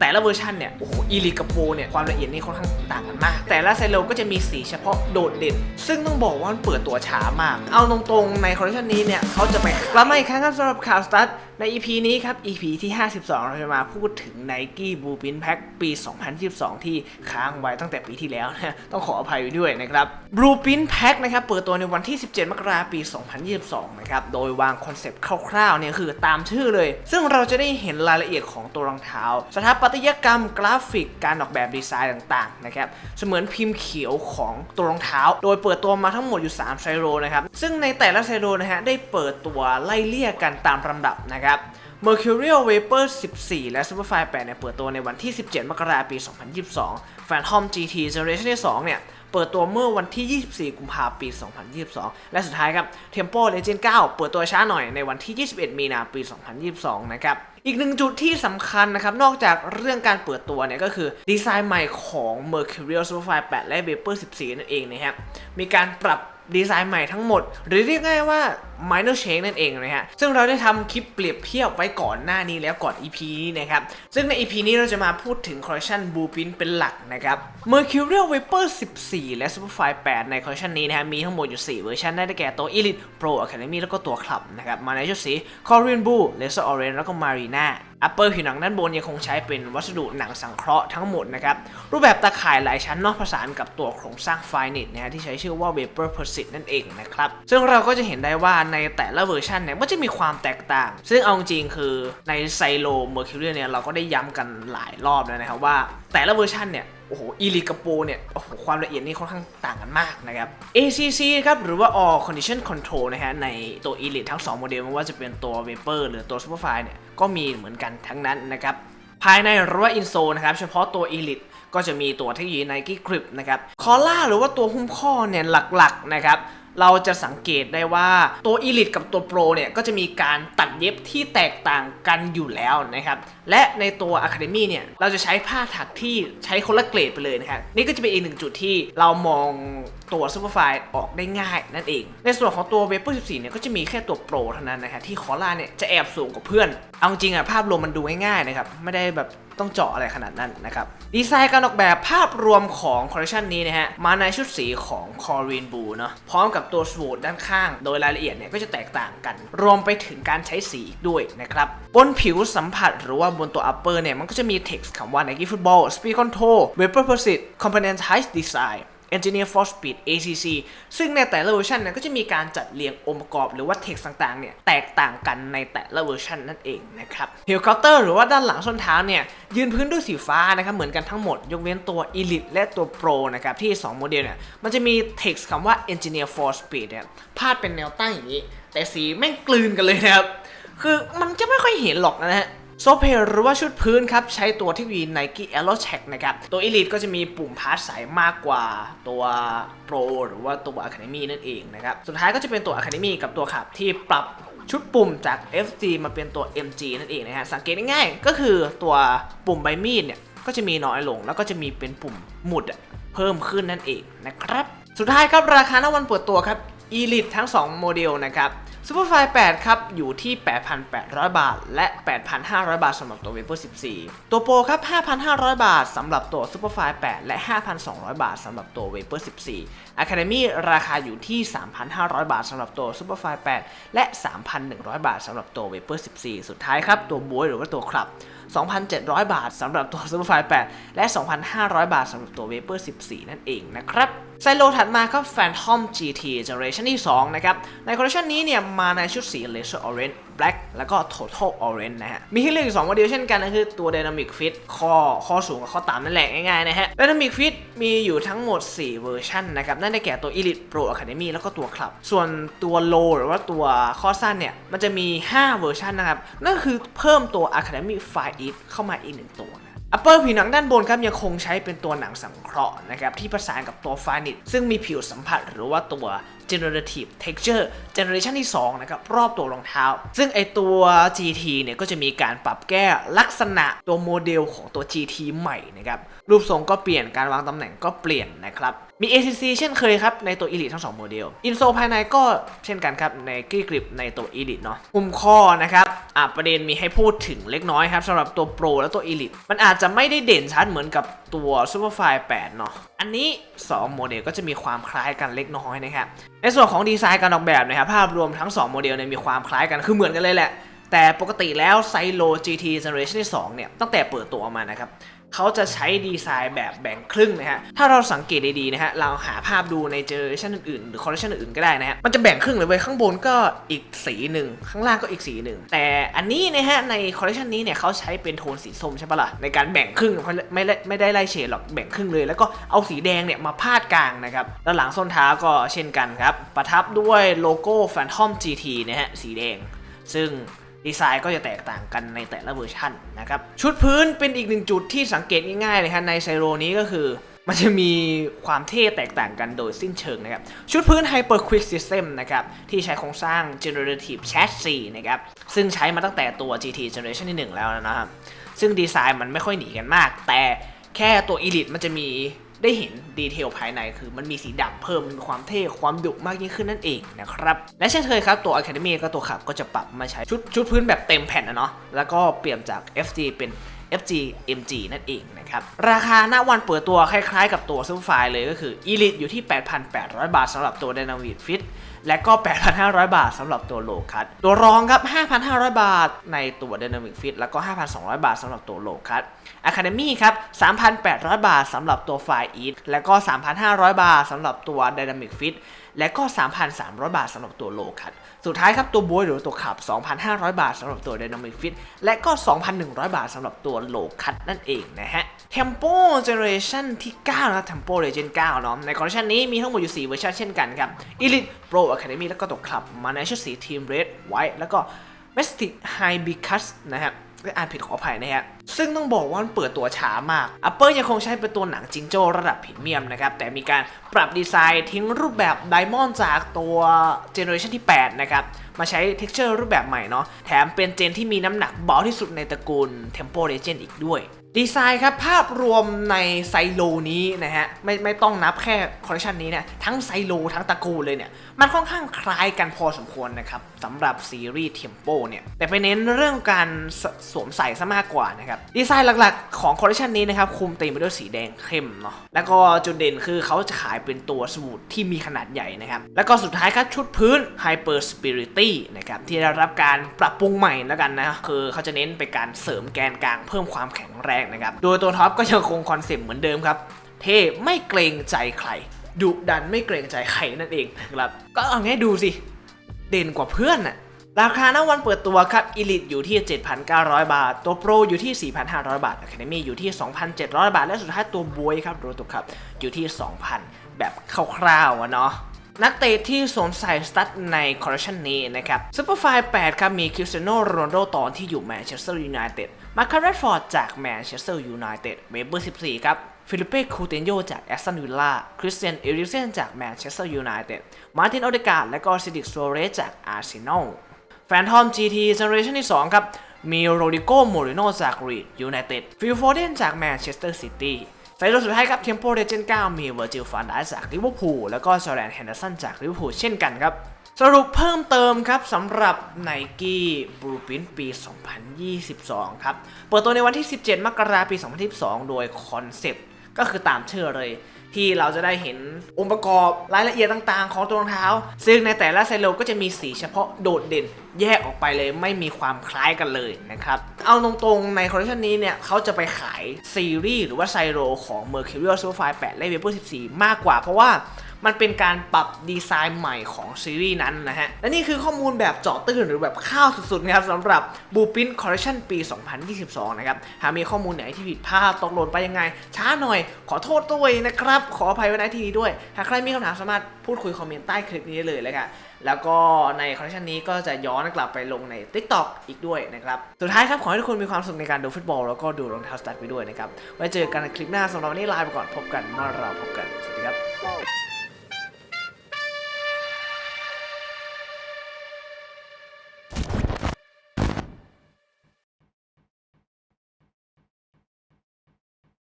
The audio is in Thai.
แต่ละเวอร์ชันเนี่ย โอ้โห อีลิกับโปเนี่ย ความละเอียดนี่ค่อนข้างต่างกันมาก แต่ละไซโลก็จะมีสีเฉพาะโดดเด่น ซึ่งต้องบอกว่ามันเปิดตัวช้ามาก เอาตรงๆ ในคอลเลคชันนี้เนี่ยเขาจะไปแล้วไมาอีกครั้งครับสำหรับข่าวสตาร์ทใน EP นี้ครับ EP ที่ 52 เราจะมาพูดถึง Nike Blue Print Pack ปี 2022 ที่ค้างไว้ตั้งแต่ปีที่แล้วนะต้องขออภัยด้วยนะครับ Blue Print Pack นะครับเปิดตัวในวันที่ 17 มกราคมปี 2022 นะครับ โดยวางคอนเซปต์คร่าวๆเนี่ยคือตามชื่อเลย ซึ่งเราจะได้เห็นรายละเอียดของตัวรองเท้า สถาปัตยกรรมกราฟิกการออกแบบดีไซน์ต่างๆนะครับเสมือนพิมพ์เขียวของตัวรองเท้า โดยเปิดตัวมาทั้งหมดอยู่ 3 ไซโรนะครับซึ่งในแต่ละไซโรนะฮะได้เปิดตัวไล่เลี่ยกันตามลำดับนะครับ Mercurial Vapor 14 และ Superfly 8เนี่ยเปิดตัวในวันที่ 17 มกราคมปี 2022 Phantom GT Generation ที่ 2 เนี่ย เปิดตัวเมื่อวันที่ 24 กุมภาพันธ์ปี 2022 และสุดท้ายครับ Tempo Legend 9 เปิดตัวช้าหน่อยในวันที่ 21 มีนาปี 2022 นะครับอีกหนึ่งจุดที่สำคัญนะครับ นอกจากเรื่องการเปิดตัวเนี่ยก็คือดีไซน์ใหม่ของ Mercurial Superfly 8 และ Vapor 14 นั่นเองนะครับมีการปรับ ดีไซน์ใหม่ทั้งหมด หรือเรียกง่ายว่า minor change นั่นเองนะฮะ ซึ่งเราได้ทำคลิปเปรียบเทียบไว้ก่อนหน้านี้แล้วก่อน EP นี้นะครับ ซึ่งใน EP นี้เราจะมาพูดถึงคอลเลคชัน Blue Print เป็นหลักนะครับ Mercurial Vapor 14 และ Superfly 8 ในคอลเลคชันนี้นะฮะ มีทั้งหมดอยู่ 4 เวอร์ชันได้แก่ตัว Elite Pro Academy แล้วก็ตัว Club นะครับ มาในชุดสี Korean Blue Laser Orange แล้วก็ Marina อัปเปอร์ผิวหนังด้านบนยังคงใช้เป็นวัสดุหนังสังเคราะห์ทั้งหมดนะครับ รูปแบบตาข่ายหลายชั้นนอกผสานกับตัวโครงสร้างไฟนิตนะฮะที่ใช้ชื่อว่า Vapor Persist นั่นเองนะครับ ซึ่งเราก็จะเห็นได้ว่าในแต่ละเวอร์ชันเนี่ยก็จะมีความแตกต่าง ซึ่งเอาจริงคือในไซโลเมอร์คิวเรียเนี่ยเราก็ได้ย้ำกันหลายรอบแล้วนะครับว่าแต่ละเวอร์ชันเนี่ย โอ้โหอีลิกับโปรเนี่ยโอ้โหความละเอียดนี่ค่อนข้างต่างกันมากนะครับ ACC ครับหรือว่า All Condition Control นะฮะในตัว Elite ทั้ง 2 โมเดลไม่ว่าจะเป็นตัว Vapor หรือตัว Superfly เนี่ยก็มีเหมือนกันทั้งนั้นนะครับภายในหรือว่า Insole นะครับเฉพาะตัว Elite ก็จะมีตัวเทคโนโลยี Nike Grip นะครับคอล่าหรือว่าตัวหุ้มข้อเนี่ยหลักๆนะครับ เราจะสังเกตได้ว่าตัว Elite กับตัว Pro เนี่ยก็จะมีการตัดเย็บที่แตกต่างกันอยู่แล้วนะครับและในตัว Academy เนี่ยเราจะใช้ผ้าถักที่ใช้คนละเกรดไปเลยนะครับนี่ก็จะเป็นอีกหนึ่งจุดที่เรามองตัว Superfly ออกได้ง่ายนั่นเอง ในส่วนของตัว Vapor 14เนี่ยก็จะมีแค่ตัว Pro เท่านั้นนะครับที่คอล่าเนี่ยจะแอบสูงกว่าเพื่อน เอาจริงอะภาพรวมมันดูง่ายๆนะครับไม่ได้แบบต้องเจาะอะไรขนาดนั้นนะครับ ดีไซน์การออกแบบภาพรวมของคอลเลคชันนี้นะฮะ มาในชุดสีของ c o r i n Blue เนาะพร้อมกับตัวส o ูดด้านข้าง โดยรายละเอียดเนี่ยก็จะแตกต่างกัน รวมไปถึงการใช้สีด้วยนะครับ บนผิวสัมผัสหรือว่าบนตัว upper เนี่ย มันก็จะมี text คำว่า Nike Football Speed Control Vapor Persist Componentized Design Engineer for Speed ACC ซึ่งในแต่ละเวอร์ชันนี่ยก็จะมีการจัดเรียงองค์ประกอบหรือว่า text ต่างๆเนี่ยแตกต่างกันในแต่ละเวอร์ชันนั่นเองนะครับเฮลค u เตอร์หรือว่าด้านหลังส้นเท้าเนี่ยยืนพื้นด้วยสีฟ้านะครับเหมือนกันทั้งหมด ยกเว้นตัว Elite และตัว Pro นะครับที่ 2 โมเดลเนี่ยมันจะมี text คำว่า Engineer for Speed เนี่ยพาดเป็นแนวตั้งอย่างนี้ แต่สีแม่งกลืนกันเลยนะครับคือมันจะไม่ค่อยเห็นหรอกนะฮะ โซเพหรือว่าชุดพื้นครับ ใช้ตัวเทคโนโลยี Nike Aero Check นะครับ ตัว Elite ก็จะมีปุ่มพาสใสมากกว่าตัว Pro หรือว่าตัว Academy นั่นเองนะครับ สุดท้ายก็จะเป็นตัว Academy กับตัวขับที่ปรับชุดปุ่มจาก FG มาเป็นตัว MG นั่นเองนะฮะ สังเกตง่ายๆก็คือตัวปุ่มใบมีดเนี่ยก็จะมีน้อยลง แล้วก็จะมีเป็นปุ่มหมุดเพิ่มขึ้นนั่นเองนะครับ สุดท้ายครับราคาณวันเปิดตัวครับ Elite ทั้ง 2 โมเดลนะครับ Superfly 8 ครับ อยู่ที่ 8,800 บาท และ 8,500 บาทสำหรับตัว Vivo 14 ตัวโปรครับ 5,500 บาทสำหรับตัว Superfly 8 และ 5,200 บาทสำหรับตัว Vivo 14 Academy ราคาอยู่ที่ 3,500 บาทสำหรับตัว Superfly 8 และ 3,100 บาทสำหรับตัว Vivo 14 สุดท้ายครับ ตัวบวยหรือว่าตัวครับ 2,700 บาทสำหรับตัว Superfly 8 และ 2,500 บาทสำหรับตัว Vapor 14 นั่นเองนะครับไซโลถัดมาครับ Phantom GT Generation ที่ 2 นะครับ ในคอลเลคชันนี้เนี่ยมาในชุดสี Laser Orange Black แล้วก็ Total Orange นะฮะ มีให้เลือกอยู่2โมเดลเช่นกันนะคือตัว Dynamic Fit ข้อข้อสูงกับข้อต่ำนั่นแหละง่ายๆนะฮะ Dynamic Fit มีอยู่ทั้งหมด 4 เวอร์ชันนะครับนั่นได้แก่ตัว Elite Pro Academy แล้วก็ตัว Club ส่วนตัว Low หรือว่าตัวข้อสั้นเนี่ยมันจะมี 5 เวอร์ชันนะครับนั่นคือเพิ่มตัว Academy Fire It เข้ามาอีกหนึ่งตัว อัปเปอร์ผิวหนังด้านบนครับยังคงใช้เป็นตัวหนังสังเคราะห์นะครับที่ประสานกับตัวฟานิตซึ่งมีผิวสัมผัสหรือว่าตัว generative texture generation ที่2นะครับรอบตัวรองเท้า ซึ่งไอตัว GT เนี่ยก็จะมีการปรับแก้ลักษณะตัวโมเดลของตัว GT ใหม่นะครับรูปทรงก็เปลี่ยนการวางตำแหน่งก็เปลี่ยนนะครับ มี ACC เช่นเคยครับ ในตัว Elite ทั้ง 2 โมเดล อินโซภายในก็เช่นกันครับ ในกรีกริปในตัว Elite เนาะมุมข้อนะครับอะประเด็นมีให้พูดถึงเล็กน้อยครับสำหรับตัว Pro และตัว Elite มันอาจจะไม่ได้เด่นชัดเหมือนกับตัว Superfly 8เนาะอันนี้ 2 โมเดลก็จะมีความคล้ายกันเล็กน้อยนะครับในส่วนของดีไซน์การออกแบบนะครับภาพรวมทั้ง 2 โมเดลเนี่ยมีความคล้ายกันคือเหมือนกันเลยแหละแต่ปกติแล้วไซโล GT Generation ที่2เนี่ยตั้งแต่เปิดตัวออกมานะครับ เขาจะใช้ดีไซน์แบบแบ่งครึ่งนะฮะ ถ้าเราสังเกตดีๆนะฮะ เราหาภาพดูในเจอชันอื่นๆ หรือคอลเลคชันอื่นๆก็ได้นะฮะ มันจะแบ่งครึ่งเลยเว้ย ข้างบนก็อีกสีหนึ่ง ข้างล่างก็อีกสีหนึ่ง แต่อันนี้นะฮะ ในคอลเลคชันนี้เนี่ยเขาใช้เป็นโทนสีส้มใช่ปะล่ะ ในการแบ่งครึ่งเพราะไม่ได้ไม่ได้ไล่เฉดหรอก แบ่งครึ่งเลย แล้วก็เอาสีแดงเนี่ยมาพาดกลางนะครับ แล้วหลังส้นเท้าก็เช่นกันครับ ประทับด้วยโลโก้ Phantom GT นะฮะ สีแดง ซึ่ง ดีไซน์ก็จะแตกต่างกันในแต่ละเวอร์ชันนะครับ ชุดพื้นเป็นอีกหนึ่งจุดที่สังเกตง่ายๆเลยครับในไซโรนี้ก็คือ มันจะมีความเท่แตกต่างกันโดยสิ้นเชิงนะครับ ชุดพื้น Hyper Quick System นะครับ ที่ใช้โครงสร้าง Generative Chassis นะครับ ซึ่งใช้มาตั้งแต่ตัว GT Generation ที่ 1 แล้วนะครับ ซึ่งดีไซน์มันไม่ค่อยหนีกันมาก แต่แค่ตัว Elite มันจะมี ได้เห็นดีเทลภายในคือมันมีสีดำเพิ่มมีความเท่ความดุมากยิ่งขึ้นนั่นเองนะครับและเช่นเคยครับตัว Academy ก็ตัวขับก็จะปรับมาใช้ชุดชุดพื้นแบบเต็มแผ่นนะเนาะแล้วก็เปลี่ยนจาก FG เป็น FG MG นั่นเองนะครับ ราคาณวันเปิดตัวคล้ายๆกับตัวซูเปอร์ไฟเลยก็คือ Elite อยู่ที่ 8,800 บาทสำหรับตัว Dynamic Fit และก็ 8,500 บาทสำหรับตัวโลคัสตัวรองครับ 5,500 บาท ในตัว Dynamic Fit แล้วก็ 5,200 บาทสำหรับตัวโลคัส Academy ครับ 3,800 บาทสำหรับตัว Fire Eat แล้วก็ 3,500 บาทสำหรับตัว Dynamic Fit และก็ 3,300 บาทสำหรับตัว Low Cut สุดท้ายครับตัวบวยหรือตัวขับ 2,500 บาทสำหรับตัว Dynamic Fit และก็ 2,100 บาทสำหรับตัว Low Cut นั่นเองนะฮะ Tempo Generation ที่ 9 นะครับ Tempo Legend 9เนาะในคอลเลคชันนี้มีทั้งหมดอยู่ 4 เวอร์ชันเช่นกันครับ Elite Pro Academy แล้วก็ตัวขับมาในชุดสี Team Red White แล้วก็ Mystic High b i c u s นะครับ อ่านผิดขออภัยนะฮะ ซึ่งต้องบอกว่ามันเปิดตัวช้ามาก Apple ยังคงใช้เป็นตัวหนังจิงโจ้ระดับพรีเมียมนะครับ แต่มีการปรับดีไซน์ทิ้งรูปแบบไดมอนด์จากตัวเจเนอเรชันที่ 8 นะครับ มาใช้เท็กเจอร์รูปแบบใหม่เนาะ แถมเป็นเจนที่มีน้ำหนักเบาที่สุดในตระกูล Tempo Legend อีกด้วย ดีไซน์ครับ ภาพรวมในไซโลนี้นะฮะ ไม่ไม่ต้องนับแค่คอลเลคชันนี้เนะทั้งไซโลทั้งตระกูลเลยเนี่ย มันค่อนข้างคล้ายกันพอสมควรนะครับสำหรับซีรีส์ Tempo เนี่ย แต่ไปเน้นเรื่องการสสวมใส่ซะมากกว่านะครับ ดีไซน์หลักๆ ของคอลเลคชันนี้นะครับ คุมธีมไปด้วยสีแดงเข้มเนาะแล้วก็จุดเด่นคือเขาจะขายเป็นตัวสมูทที่มีขนาดใหญ่นะครับแล้วก็สุดท้ายครับชุดพื้น Hyper Spirity นะครับที่ได้รับการปรับปรุงใหม่แล้วกันนะคือเขาจะเน้นไปการเสริมแกนกลางเพิ่มความแข็งแรงนะครับ โดยตัวท็อปก็ยังคงคอนเซปต์เหมือนเดิมครับ เท่ไม่เกรงใจใคร ดุดันไม่เกรงใจใครนั่นเองนะครับ ก็เอางี้ดูสิ เด่นกว่าเพื่อนน่ะราคาณวันเปิดตัวครับ Elite อยู่ที่ 7,900 บาท ตัว Pro อยู่ที่ 4,500 บาท Academy อยู่ที่ 2,700 บาท และสุดท้ายตัวบวยครับโรตุครับ อยู่ที่ 2,000 แบบคร่าวๆอะเนาะนักเตะที่สวมใส่สตั๊ดในคอลเลคชันนี้นะครับซูเปอร์ไฟ8ครับ มีคริสเตียโนโรนัลโดตอนที่อยู่แมนเชสเตอร์ยูไนเต็ด มาคาร์เรตฟอร์ดจากแมนเชสเตอร์ยูไนเต็ดเวเบอร์ 14 ครับ ฟิลิปเป้คูเตนโยจากแอสตันวิลล่า คริสเตียนเอริเซนจากแมนเชสเตอร์ยูไนเต็ด มาร์ตินโอเดกาและก็ซิดิกโซเรสจากอาร์เซนอล แฟนทอม GT Generation ที่ 2 ครับ มีโรดิโกโมริโนจากรีดยูไนเต็ด ฟิลโฟเดนจากแมนเชสเตอร์ซิตี้ไซโลสุดท้ายครับเทมโปเรเจน9มีเวอร์จิลฟานดาจากลิเวอร์พูลแล้วก็จอแดนแฮนเดอร์สันจากลิเวอร์พูลเช่นกันครับ สรุปเพิ่มเติมครับสำหรับ n i กี้บลูปินปี 2022 ครับ เปิดตัวในวันที่ 17 มกราคมปี 2022 โดยคอนเซปต์ก็คือตามชื่อเลย ที่เราจะได้เห็นองค์ประกอบรายละเอียดต่างๆ ของตัวรองเท้า ซึ่งในแต่ละไซโลก็จะมีสีเฉพาะโดดเด่น แยกออกไปเลยไม่มีความคล้ายกันเลยนะครับ เอาตรงๆในคอลเลคชันนี้เนี่ยเขาจะไปขายซีรีส์หรือว่าไซโลของ Mercurial Superfly 8และ Vapor 14 มากกว่าเพราะว่า มันเป็นการปรับดีไซน์ใหม่ของซีรีส์นั้นนะฮะ และนี่คือข้อมูลแบบเจาะตื้นหรือแบบข้าวสุดๆนะครับสำหรับ b ูปินคอลเลคชันปี 2022 นะครับ หากมีข้อมูลไหนที่ผิดพลาดตกหล่นไปยังไง ช้าหน่อยขอโทษด้วยนะครับ ขออภัยไว้ในที่นี้ด้วย หากใครมีคำถามสามารถพูดคุยคอมเมนต์ใต้คลิปนี้ได้เลยเลยครับแล้วก็ในคอลเลคชันนี้ก็จะย้อนกลับไปลงใน TikTok อีกด้วยนะครับ สุดท้ายครับ ขอให้ทุกคนมีความสุขในการดูฟุตบอล แล้วก็ดูรองเท้าสตัดไปด้วยนะครับ ไว้เจอกันในคลิปหน้าสำหรับวันนี้ลาไปก่อนพบกันเมื่อเราพบกัน